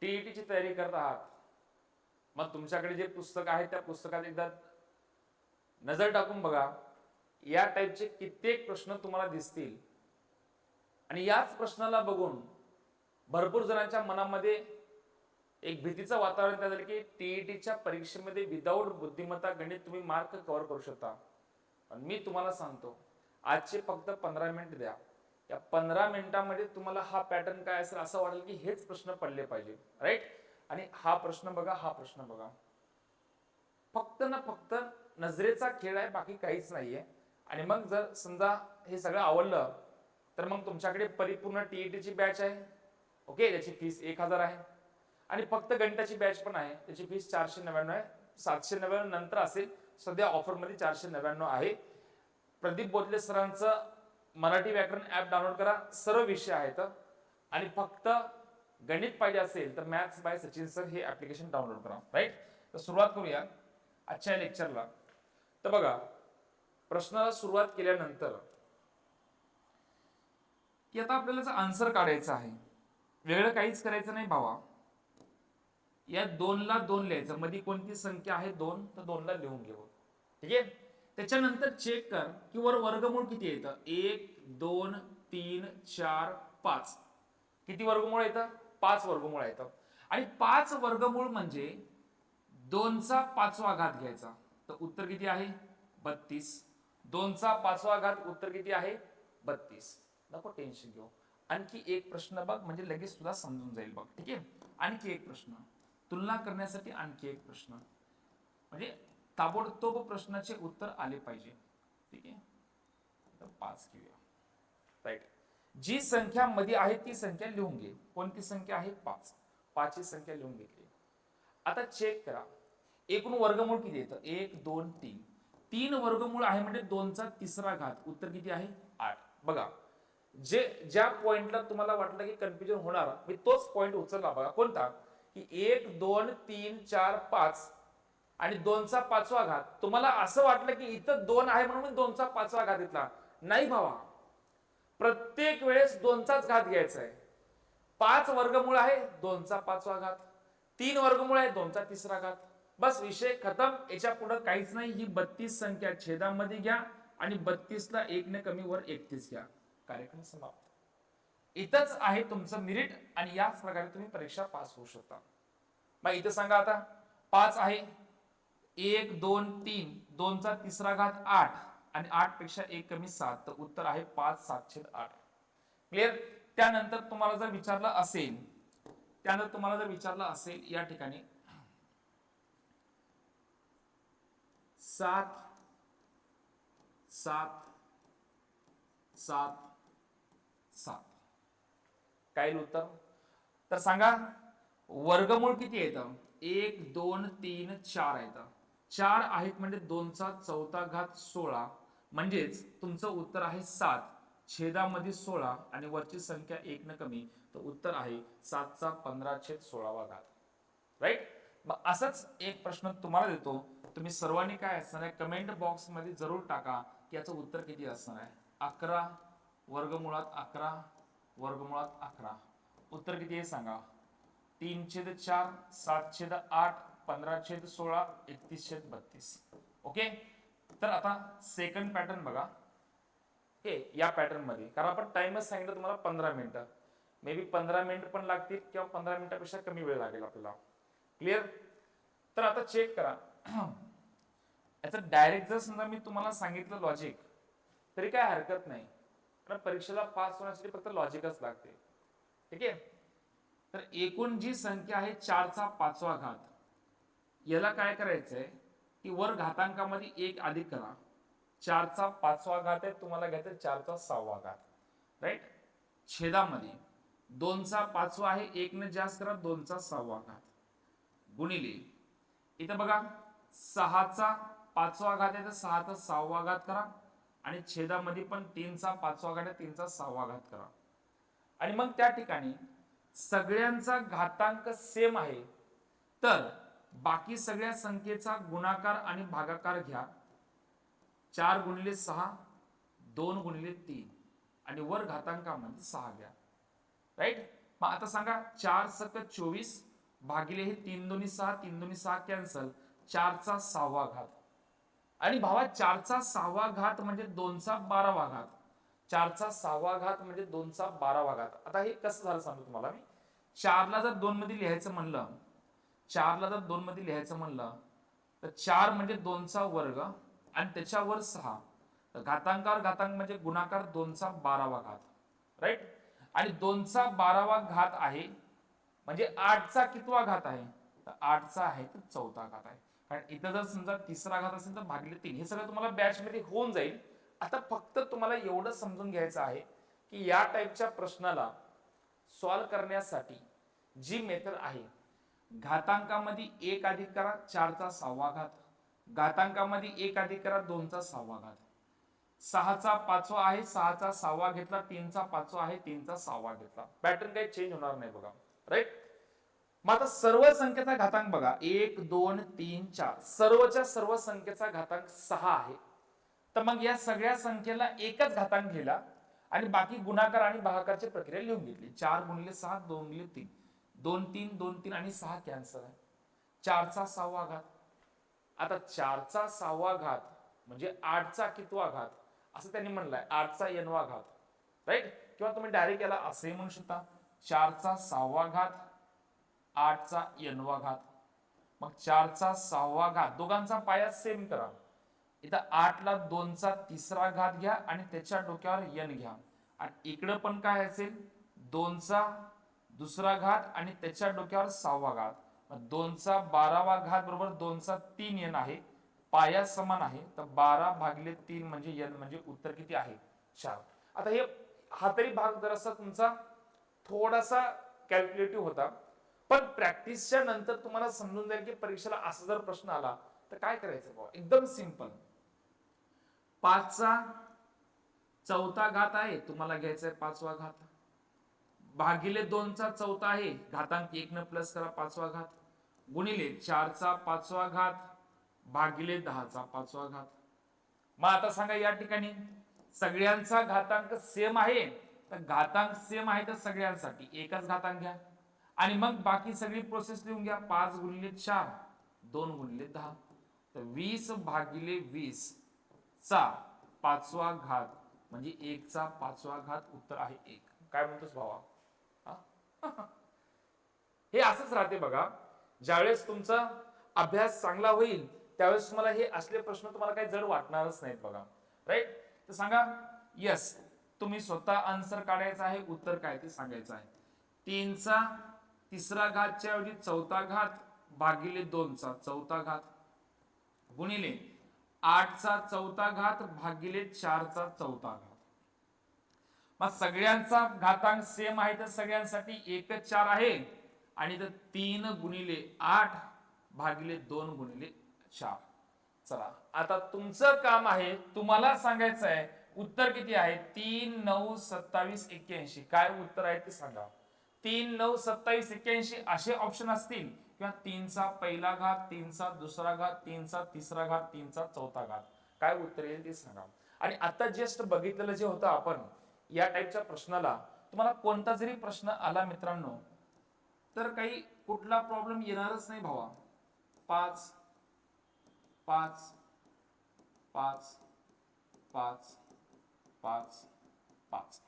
टीईटीची तयारी करत आहात. मग तुमच्याकडे जे पुस्तक आहे त्या पुस्तकात एकदा नजर टाकून बघा. या टाईपचे कित्येक प्रश्न तुम्हाला दिसतील. आणि याच प्रश्नाला बघून भरपूर जणांच्या मनामध्ये एक भीतीचं वातावरण तयार झालं की टीईटीच्या परीक्षेमध्ये विदाऊट बुद्धिमत्ता गणित तुम्ही मार्क कव्हर करू शकता. पण मी तुम्हाला सांगतो आजचे फक्त पंधरा मिनिट द्या. या पंधरा मिनिटामध्ये तुम्हाला हा पॅटर्न काय असेल असं वाटेल की हेच प्रश्न पडले पाहिजे राईट आणि हा प्रश्न बघा हा प्रश्न बघा. फक्त ना फक्त नजरेचा खेळ आहे बाकी काहीच नाहीये. आणि मग जर समजा हे सगळं आवडलं तर मग तुमच्याकडे परिपूर्ण टीईटीची बॅच आहे ओके त्याची फीस एक हजार आहे. आणि फक्त गणिताची बॅच पण आहे त्याची फीस चारशे नव्याण्णव आहे. सातशे नव्याण्णव नंतर असेल सध्या ऑफरमध्ये चारशे नव्याण्णव आहे. प्रदीप बोधले सरांचं मराठी व्याकरण ऍप डाउनलोड करा. सर्व विषय आहेत. आणि फक्त गणित पाहिजे असेल तर मॅथ्स बाय सचिन सर हे ॲप्लिकेशन डाउनलोड करा. राईट तर सुरुवात करूया आजच्या लेक्चरला तर बघा प्रश्नाला सुरुवात केल्यानंतर की आता आपल्याला आन्सर काढायचा आहे. वेगळं काहीच करायचं नाही भावा. या दोनला दोन लिहायचं. मध्ये कोणती संख्या आहे दोन? तर दोनला लिहून घेऊ. ठीक आहे? त्याच्यानंतर चेक कर की वर वर्गमूळ किती येतं एक दोन तीन चार पाच. किती वर्गमूळ येतं पाच वर्गमूळ येतं आणि पाच वर्गमूळ म्हणजे दोनचा पाचवा घात घ्यायचा. तर उत्तर किती आहे? बत्तीस. दोनचा पाचवा घात उत्तर किती आहे? बत्तीस. नको टेन्शन घेऊ. आणखी एक प्रश्न बघ म्हणजे लगेच तुला समजून जाईल बघ. ठीक आहे? आणखी एक प्रश्न. तुलना करण्यासाठी आणखी एक प्रश्न. म्हणजे ताबडतोब प्रश्नाचे उत्तर आले पाहिजे. ठीक आहे? पाच घेऊया. राईट जी संख्या मध्ये आहे ती संख्या लिहून घे. कोणती संख्या आहे? पाच. पाचची संख्या लिहून घेतली. आता चेक करा. एकूण वर्गमूळ किती येतं एक दोन तीन. तीन वर्गमूळ आहे म्हणजे दोनचा तिसरा घात. उत्तर किती आहे? आठ. बघा. जे ज्या पॉइंटला तुम्हाला वाटलं की कन्फ्युजन होणार मी तोच पॉइंट उचलला. बघा. कोणता? की एक दोन तीन चार पाच. आणि दोनचा पाचवा घात. तुम्हाला असं वाटलं की इथं दोन आहे म्हणून दोनचा पाचवा घात घेतला. नाही भावा. प्रत्येक वेळेस दोनचाच घात घ्यायचा आहे. पाच वर्गमूळ आहे दोनचा पाचवा घात. तीन वर्गमूळ आहे दोनचा तिसरा घात. बस विषय खतम. याच्यापुढे काहीच नाही. ही बत्तीस संख्या छेदामध्ये घ्या आणि बत्तीसला एक ने कमी वर एकतीस घ्या. कार्यक्रम समाप्त. इथंच आहे तुमचं मिरिट आणि याच प्रकारे तुम्ही परीक्षा पास होऊ शकता. मग इथं सांगा आता. पाच आहे एक दोन तीन दोनचा तिसरा घात आठ आणि आठपेक्षा एक कमी सात. तर उत्तर आहे पाच सातशे आठ. क्लिअर त्यानंतर तुम्हाला जर विचारलं असेल त्यानंतर तुम्हाला जर विचारलं असेल या ठिकाणी. सात सात सात सात. काय उत्तर? तर सांगा वर्गमूळ किती येतं? एक दोन तीन चार येतं. चार आहेत म्हणजे दोनचा चौथा घात सोळा. म्हणजेच तुमचं उत्तर आहे सात. छेदामध्ये सोळा आणि वरची संख्या एक न कमी तर उत्तर आहे सातचा पंधरा छेद सोळावा घात. राईट मग असंच एक प्रश्न तुम्हाला देतो. तुम्ही सर्वांनी काय असणार आहे? कमेंट बॉक्समध्ये जरूर टाका की याचं उत्तर किती असणार आहे. अकरा वर्गमुळात अकरा वर्गमुळात अकरा. उत्तर किती आहे सांगा? तीन छेद चार सात छेद आठ पंधरा छेद सोळा एकतीस छेद बत्तीस. ओके? तर आता सेकंड पॅटर्न बघा. ओके या पॅटर्नमध्ये कारण आपण टाइमच सांगितलं तुम्हाला पंधरा मिनिटं. मे बी पंधरा मिनिट पण लागतील किंवा पंधरा मिनिटापेक्षा कमी वेळ लागेल आपल्याला. क्लिअर तर आता चेक करा. याचं डायरेक्ट जर समजा मी तुम्हाला सांगितलं लॉजिक तरी काय हरकत नाही. कारण परीक्षेला पास होण्यासाठी फक्त लॉजिकच लागते. ठीक आहे? तर एकूण जी संख्या आहे चारचा पाचवा घात. याला काय करायचंय? की वर घातांकामध्ये एक अधिक करा. चारचा पाचवा घात आहे तुम्हाला घ्यायचं चारचा सहावा घात. राईट छेदामध्ये दोनचा पाचवा आहे एक ने जास्त करा दोनचा सहावा घात. गुणिले इथं बघा सहाचा पाचवा घात आहे तर सहाचा सहावा घात करा. आणि छेदामध्ये पण तीनचा पाचवा घात आहे तीनचा सहावा घात करा. आणि मग त्या ठिकाणी सगळ्यांचा घातांक सेम आहे. तर बाकी सगळ्या संख्येचा गुणाकार आणि भागाकार घ्या. चार गुणिले सहा दोन गुणिले तीन. आणि वर घातांकामध्ये सहा घ्या. राईट मग आता सांगा चार सक चोवीस भागिले हे तीन दोन्ही सहा तीन दोन्ही सहा कॅन्सल चारचा सहावा घात. आणि भावा चारचा सहावा घात म्हणजे दोनचा बारावा घात. चारचा सहावा घात म्हणजे दोनचा बारावा घात. आता हे कसं झालं सांगतो तुम्हाला मी. चारला जर दोन मध्ये लिहायचं म्हणलं चारला जर दोन मध्ये लिहायचं म्हणलं तर चार म्हणजे दोनचा वर्ग आणि त्याच्यावर सहा. तर घातांकार घातांक म्हणजे गुणाकार दोनचा बारावा घात राईट आणि दोनचा बारावा घात आहे म्हणजे आठचा कितवा घात आहे? तर आठचा आहे तर चौथा घात आहे. कारण इथं जर समजा तिसरा घात असेल तर भागले तीन. हे सगळं तुम्हाला बॅच मध्ये होऊन जाईल. आता फक्त तुम्हाला एवढं समजून घ्यायचं आहे की या टाईपच्या प्रश्नाला सॉल्व करण्यासाठी जी मेथड आहे घातांकामध्ये एक अधिक करा चारचा सहावा घात. घातांकामध्ये एक अधिक करा दोनचा सहावा घात. सहाचा पाचवा आहे सहाचा सहावा घेतला तीनचा पाचवा आहे तीनचा सहावा घेतला. पॅटर्न काही चेंज होणार नाही बघा. राईट मग आता सर्व संख्येचा घातांक बघा. एक दोन तीन चार. सर्वच्या सर्व संख्येचा घातांक सहा आहे. तर मग या सगळ्या संख्येला एकच घातांक घेला आणि बाकी गुणाकार आणि भागाकारची प्रक्रिया लिहून घेतली. चार गुणले सहा दोन गुणले तीन. दोन तीन दोन तीन आणि सहा कॅन्सर आहे. चारचा सहावा घात. आता चारचा सहावा घात म्हणजे आठचा कितवा घात असं त्यांनी म्हणलंय. आठचा एनवा घात. राईट किंवा तुम्ही डायरेक्ट याला असे म्हणू शकता. चारचा सहावा घात आठचा एनवा घात. मग चारचा सहावा घात दोघांचा पाया सेम करा. इथं आठला दोनचा तिसरा घात घ्या आणि त्याच्या डोक्यावर यन घ्या. आणि इकडं पण काय असेल? दोनचा दुसरा घात आणि त्याच्या डोक्यावर सहावा घात. दोनचा बारावा घात बरोबर दोनचा तीन एन आहे. पाया समान आहे. तर बारा भागिले तीन म्हणजे एन म्हणजे उत्तर किती आहे? चार. आता हे हा तरी भाग जरासा तुमचा थोडासा कॅल्क्युलेटिव्ह होता. पण प्रॅक्टिसच्या नंतर तुम्हाला समजून जाईल की परीक्षेला असा जर प्रश्न आला तर काय करायचं बाबा एकदम सिंपल पाचचा चौथा घात आहे. तुम्हाला घ्यायचा आहे पाचवा घात. भागिले दोनचा चौथा आहे. घातांक एक न प्लस करा पाचवा घात. गुणिले चारचा पाचवा घात. भागिले दहाचा पाचवा घात. मग आता सांगा या ठिकाणी सगळ्यांचा घातांक सेम आहे. तर घातांक सेम आहे तर सगळ्यांसाठी एकच घातांक घ्या. आणि मग बाकी सगळी प्रोसेस लिहून घ्या. पाच गुणिले चार दोन गुणिले दहा. तर वीस भागिले वीस चा पाचवा घात म्हणजे एकचा पाचवा घात उत्तर आहे एक. काय म्हणतोस भावा? हे असंच राहते बघा. ज्यावेळेस तुमचा अभ्यास चांगला होईल त्यावेळेस तुम्हाला हे असले प्रश्न तुम्हाला काही जड वाटणारच नाहीत बघा. राईट तर सांगा यस तुम्ही स्वतः आन्सर काढायचा आहे उत्तर काय ते सांगायचं आहे. तीनचा तिसरा घातच्या ऐवजी चौथा घात भागिले दोनचा चौथा घात. गुणिले आठचा चौथा घात भागिले चारचा चौथा घात. मग सगळ्यांचा घातांक सेम आहे तर सगळ्यांसाठी एकच चार आहे. आणि तर तीन गुणिले आठ भागिले दोन गुणिले चार. चला आता तुमचं काम आहे तुम्हाला सांगायचं आहे उत्तर किती आहे? तीन नऊ सत्तावीस एक्क्याऐंशी. काय उत्तर आहे ते सांगा. तीन नऊ सत्तावीस एक्क्याऐंशी असे ऑप्शन असतील. किंवा तीनचा पहिला घात तीनचा दुसरा घात तीनचा तिसरा घात तीनचा चौथा घात. काय उत्तर येईल ते सांगा. आणि आता जस्ट बघितलेलं जे होतं आपण या टाईपच्या प्रश्नाला तुम्हाला कोणता जरी प्रश्न आला मित्रांनो तर काही कुठला प्रॉब्लेम येणारच नाही भावा. पाच पाच पाच पाच पाच पाच.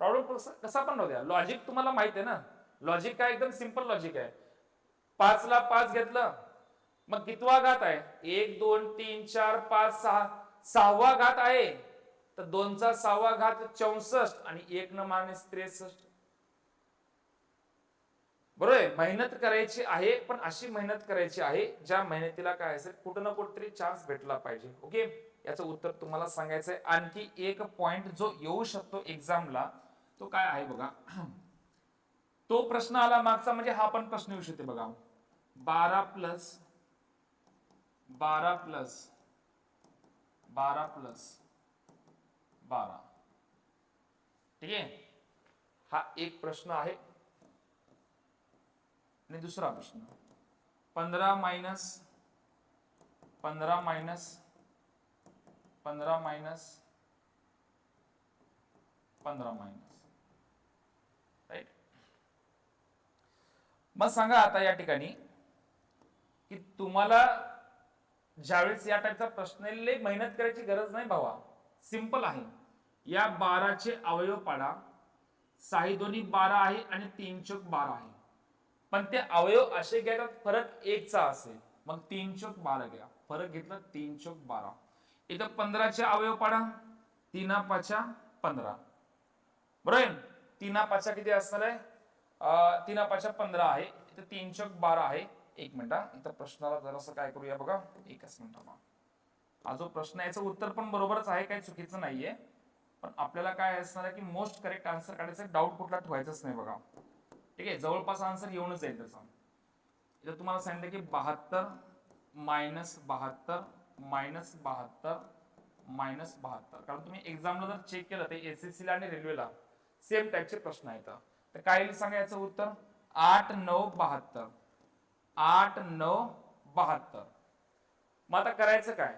प्रॉब्लेम कसा पण राहू द्या. लॉजिक तुम्हाला माहीत आहे ना. लॉजिक काय एकदम सिंपल लॉजिक आहे. पाच ला पाच घेतलं मग कितवा घात आहे? एक दोन तीन चार पाच सहा. सहावा घात आहे. तर दोनचा सहावा घात चौसष्ट आणि एक न मानेस त्रेसष्ट. बरोबर आहे? मेहनत करायची आहे पण अशी मेहनत करायची आहे ज्या मेहनतीला काय असेल कुठं ना कुठेतरी चान्स भेटला पाहिजे. ओके याचं उत्तर तुम्हाला सांगायचं आहे. आणखी एक पॉइंट जो येऊ शकतो एक्झामला तो काय आहे बघा? तो प्रश्न आला मागचा म्हणजे हा पण प्रश्न येऊ शकते बघा. बारा प्लस बारा प्लस बारा प्लस बारा. ठीक आहे? हा एक प्रश्न आहे. आणि दुसरा प्रश्न. पंधरा मायनस पंधरा मायनस पंधरा मायनस पंधरा मायनस राईट मग सांगा आता या ठिकाणी की तुम्हाला ज्यावेळेस या टाईपचा प्रश्न लय मेहनत करायची गरज नाही भावा. सिंपल आहे. या बाराचे अवयव पाडा. साही दोन्ही बारा आहे आणि तीन चोक बारा आहे. पण ते अवयव असे घ्या का फरक एकचा असेल. मग तीन चोक बारा घ्या. फरक घेतला तीन चोक बारा. इथं पंधराचे अवयव पाडा. तीना पाचा पंधरा. बरोबर? तीना पाचा किती असणार आहे? तीना पाचा पंधरा आहे. इथं तीन चोक बारा आहे. एक मिनिट इथं प्रश्नाला जरासं काय करूया बघा. एकच मिनिट हा जो प्रश्न आहे, याचं उत्तर पण बरोबरच आहे काही चुकीचं नाहीये. पण आपल्याला काय असणार आहे की मोस्ट करेक्ट आन्सर काढायचं डाऊट कुठला ठेवायचाच नाही बघा. ठीक आहे? जवळपास आन्सर येऊनच येईल त्याचा. इथं तुम्हाला सांगितलं की बहात्तर मायनस बहात्तर मायनस बहात्तर मायनस बहात्तर. कारण तुम्ही एक्झामला जर चेक केलं ते एसएससी ला आणि रेल्वेला सेम टाईपचे प्रश्न आहेत. तर काय येईल सांगा याचं उत्तर? आठ नऊ बहात्तर. आठ नऊ बहात्तर. मग आता करायचं काय?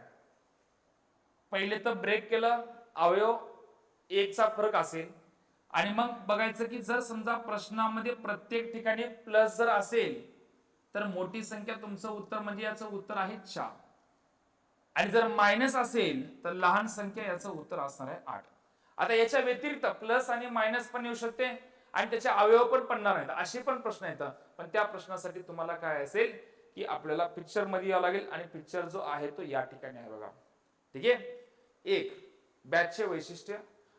पहिले तर ब्रेक केलं अवयव एकचा फरक असेल. आणि मग बघायचं की जर समजा प्रश्नामध्ये प्रत्येक ठिकाणी प्लस जर असेल तर मोठी संख्या तुमचं उत्तर म्हणजे याचं उत्तर आहे चार. आणि जर मायनस असेल तर लहान संख्या याचं उत्तर असणार आहे आठ. आता याच्या व्यतिरिक्त प्लस आणि मायनस पण येऊ शकते आणि त्याचे अवयव पण पडणार नाहीत असे पण प्रश्न येतात. पण त्या प्रश्नासाठी तुम्हाला काय असेल की आपल्याला पिक्चरमध्ये यावं लागेल आणि पिक्चर जो आहे तो या ठिकाणी आहे बघा. ठीक आहे? एक बॅचचे वैशिष्ट्य.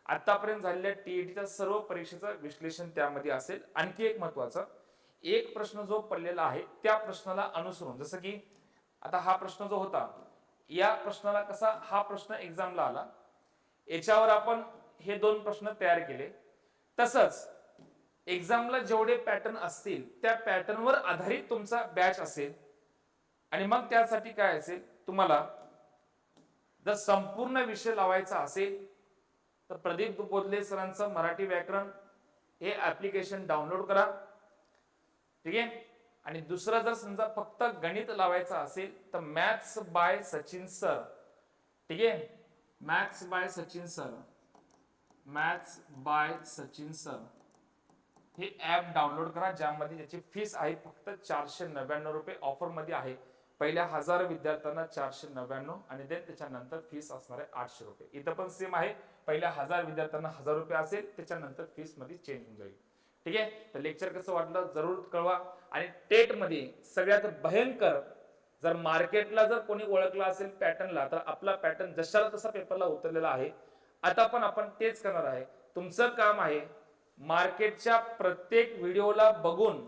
आतापर्यंत झालेल्या टीईटीच्या सर्व परीक्षेचं विश्लेषण त्यामध्ये असेल. आणखी एक महत्वाचं एक प्रश्न जो पडलेला आहे त्या प्रश्नाला अनुसरून जसं की आता हा प्रश्न जो होता या प्रश्नाला कसा हा प्रश्न एक्झामला आला याच्यावर आपण हे दोन प्रश्न तयार केले. तसंच एक्झामला जेवढे पॅटर्न असतील त्या पॅटर्नवर आधारित तुमचा बॅच असेल. आणि मग त्यासाठी काय असेल? तुम्हाला जर संपूर्ण विषय लावायचा असेल तर प्रदीप दुपोतले सरांचं मराठी व्याकरण हे ऍप्लिकेशन डाउनलोड करा. ठीक आहे? आणि दुसरं जर समजा फक्त गणित लावायचं असेल तर मॅथ्स बाय सचिन सर ठीक आहे? Maths by Sachin sir maths by Sachin sir हे ॲप डाउनलोड करा ज्यामध्ये त्याची फीस आहे फक्त चारशे नव्याण्णव रुपये ऑफरमध्ये आहे. पहिल्या हजार विद्यार्थ्यांना चारशे नव्याण्णव आणि देन त्याच्यानंतर फीस असणार आहे आठशे रुपये. इथं पण सेम आहे. पहिल्या हजार विद्यार्थ्यांना हजार रुपये असेल त्याच्यानंतर फीसमध्ये चेंज होऊन जाईल. ठीक आहे? तर लेक्चर कसं वाटलं? जरूर कळवा. आणि टेटमध्ये सगळ्यात भयंकर जर मार्केटला जर कोणी ओळखला असेल पॅटर्नला तर आपला पॅटर्न जशाला तसा पेपरला उतरलेला आहे. आता पण आपण तेच करणार आहे. तुमचं काम आहे मार्केटच्या प्रत्येक व्हिडिओला बघून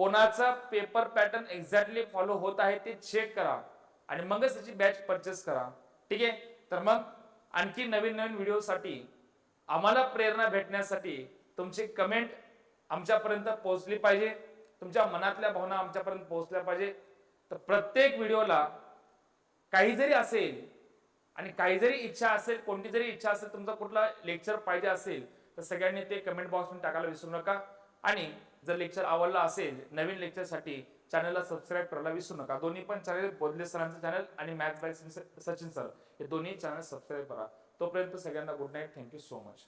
कोणाचा पेपर पॅटर्न एक्झॅक्टली फॉलो होत आहे ते चेक करा आणि मगच त्याची बॅच परचेस करा. ठीक आहे? तर मग आणखी नवीन नवीन व्हिडिओसाठी आम्हाला प्रेरणा भेटण्यासाठी तुमची कमेंट आमच्यापर्यंत पोहोचली पाहिजे. तुमच्या मनातल्या भावना आमच्यापर्यंत पोहोचल्या पाहिजे. तर प्रत्येक व्हिडिओला काही जरी असेल आणि काही जरी इच्छा असेल कोणती जरी इच्छा असेल तुमचा कुठला लेक्चर पाहिजे असेल तर सगळ्यांनी ते कमेंट बॉक्समध्ये टाकायला विसरू नका. आणि जर लेक्चर आवडला असेल नवीन लेक्चरसाठी चॅनलला सबस्क्राईब करायला विसरू नका. दोन्ही पण चॅनल बोधले सरांचं चॅनल आणि मॅथ बाय सचिन सर हे दोन्ही चॅनल सबस्क्राईब करा. तोपर्यंत सगळ्यांना good night thank you so much